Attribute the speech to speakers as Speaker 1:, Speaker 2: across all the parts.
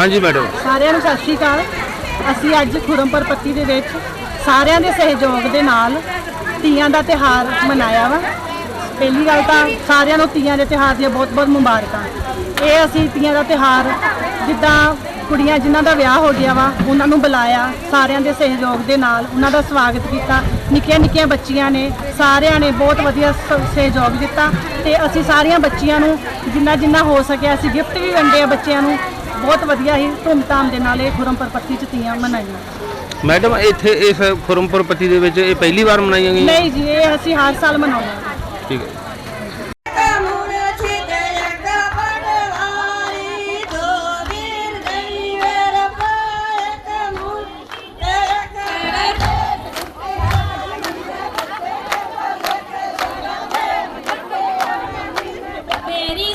Speaker 1: ਹਾਂਜੀ ਮੈਡਮ
Speaker 2: ਸਾਰਿਆਂ ਨੂੰ ਸਤਿ ਸ਼੍ਰੀ ਅਕਾਲ। ਅਸੀਂ ਅੱਜ ਖੁਰਮਪੁਰ ਪੱਤੀ ਦੇ ਵਿੱਚ ਸਾਰਿਆਂ ਦੇ ਸਹਿਯੋਗ ਦੇ ਨਾਲ ਤੀਆਂ ਦਾ ਤਿਹਾਰ ਮਨਾਇਆ ਵਾ। ਪਹਿਲੀ ਗੱਲ ਤਾਂ ਸਾਰਿਆਂ ਨੂੰ ਤੀਆਂ ਦੇ ਤਿਹਾਰ ਦੀਆਂ ਬਹੁਤ-ਬਹੁਤ ਮੁਬਾਰਕਾਂ। ਇਹ ਅਸੀਂ ਤੀਆਂ ਦਾ ਤਿਹਾਰ ਜਿੱਦਾਂ ਕੁੜੀਆਂ ਜਿਨ੍ਹਾਂ ਦਾ ਵਿਆਹ ਹੋ ਗਿਆ ਵਾ, ਉਹਨਾਂ ਨੂੰ ਬੁਲਾਇਆ, ਸਾਰਿਆਂ ਦੇ ਸਹਿਯੋਗ ਦੇ ਨਾਲ ਉਹਨਾਂ ਦਾ ਸਵਾਗਤ ਕੀਤਾ। ਨਿੱਕੀਆਂ ਨਿੱਕੀਆਂ ਬੱਚੀਆਂ ਨੇ, ਸਾਰਿਆਂ ਨੇ ਬਹੁਤ ਵਧੀਆ ਸ- ਸਹਿਯੋਗ ਦਿੱਤਾ ਤੇ ਅਸੀਂ ਸਾਰੀਆਂ ਬੱਚੀਆਂ ਨੂੰ ਜਿੰਨਾ ਜਿੰਨਾ ਹੋ ਸਕਿਆ ਅਸੀਂ ਗਿਫਟ ਵੀ ਵੰਡੇ ਆ ਬੱਚਿਆਂ ਨੂੰ। ਬਹੁਤ ਵਧੀਆ ਹੀ ਧੂਮਧਾਮ ਦੇ ਨਾਲ ਇਹ ਖੁਰਮਪੁਰ ਪੱਤੀ ਚ ਤੀਆਂ ਮਨਾਈਆਂ।
Speaker 1: ਮੈਡਮ ਇੱਥੇ ਇਸ ਖੁਰਮਪੁਰ ਪੱਤੀ ਦੇ ਵਿੱਚ ਇਹ ਪਹਿਲੀ ਵਾਰ ਮਨਾਈਆਂ ਗਈਆਂ?
Speaker 2: ਨਹੀਂ ਜੀ ਇਹ ਅਸੀਂ ਹਰ ਸਾਲ ਮਨਾਉਂਦੇ ਹਾਂ।
Speaker 1: ਠੀਕ ਹੈ।
Speaker 3: ਮੇਰੀ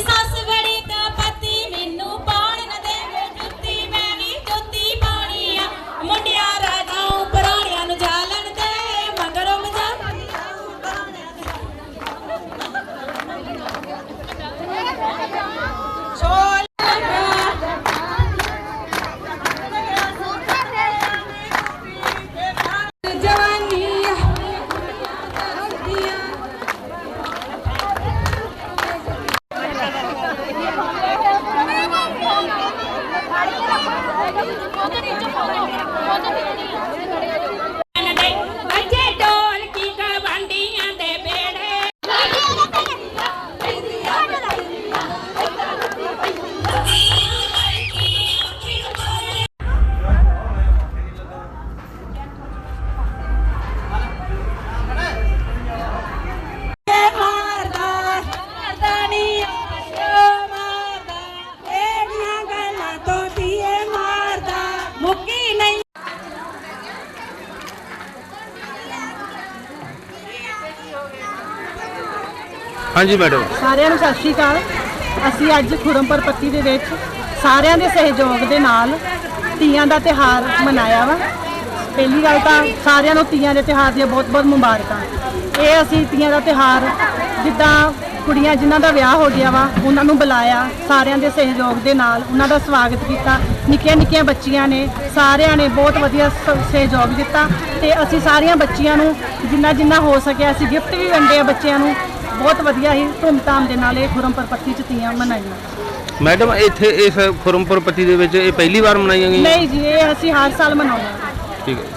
Speaker 3: ਮੁੱਕੀ ਨਹੀਂ।
Speaker 1: ਹਾਂਜੀ ਮੈਡਮ।
Speaker 2: ਸਾਰਿਆਂ ਨੂੰ ਸਤਿ ਸ਼੍ਰੀ ਅਕਾਲ। ਅਸੀਂ ਅੱਜ ਖੁਰਮਪੁਰ ਪੱਤੀ ਦੇ ਵਿੱਚ ਸਾਰਿਆਂ ਦੇ ਸਹਿਯੋਗ ਦੇ ਨਾਲ ਤੀਆਂ ਦਾ ਤਿਹਾਰ ਮਨਾਇਆ ਵਾ। ਪਹਿਲੀ ਗੱਲ ਤਾਂ ਸਾਰਿਆਂ ਨੂੰ ਤੀਆਂ ਦੇ ਤਿਹਾਰ ਦੀਆਂ ਬਹੁਤ-ਬਹੁਤ ਮੁਬਾਰਕਾਂ। ਇਹ ਅਸੀਂ ਤੀਆਂ ਦਾ ਤਿਹਾਰ ਜਿੱਦਾਂ ਕੁੜੀਆਂ ਜਿਨ੍ਹਾਂ ਦਾ ਵਿਆਹ ਹੋ ਗਿਆ ਵਾ ਉਹਨਾਂ ਨੂੰ ਬੁਲਾਇਆ ਸਾਰਿਆਂ ਦੇ ਸਹਿਯੋਗ ਦੇ ਨਾਲ ਉਹਨਾਂ ਦਾ ਸਵਾਗਤ ਕੀਤਾ। ਨਿੱਕੀਆਂ ਨਿੱਕੀਆਂ ਬੱਚੀਆਂ ਨੇ ਸਾਰਿਆਂ ਨੇ ਬਹੁਤ ਵਧੀਆ ਸ- ਸਹਿਯੋਗ ਦਿੱਤਾ ਤੇ ਅਸੀਂ ਸਾਰੀਆਂ ਬੱਚੀਆਂ ਨੂੰ ਜਿੰਨਾ ਜਿੰਨਾ ਹੋ ਸਕਿਆ ਅਸੀਂ ਗਿਫਟ ਵੀ ਵੰਡੇ ਆ ਬੱਚਿਆਂ ਨੂੰ। ਬਹੁਤ ਵਧੀਆ ਹੀ ਧੂਮਧਾਮ ਦੇ ਨਾਲ ਇਹ ਖੁਰਮਪੁਰ ਪੱਤੀ ਚ ਤੀਆਂ ਮਨਾਈਆਂ।
Speaker 1: ਮੈਡਮ ਇੱਥੇ ਇਸ ਖੁਰਮਪੁਰ ਪੱਤੀ ਦੇ ਵਿੱਚ ਇਹ ਪਹਿਲੀ ਵਾਰ ਮਨਾਈਆਂ ਗਈਆਂ?
Speaker 2: ਨਹੀਂ ਜੀ ਇਹ ਅਸੀਂ ਹਰ ਸਾਲ ਮਨਾਉਂਦੇ ਹਾਂ।
Speaker 1: ਠੀਕ ਹੈ।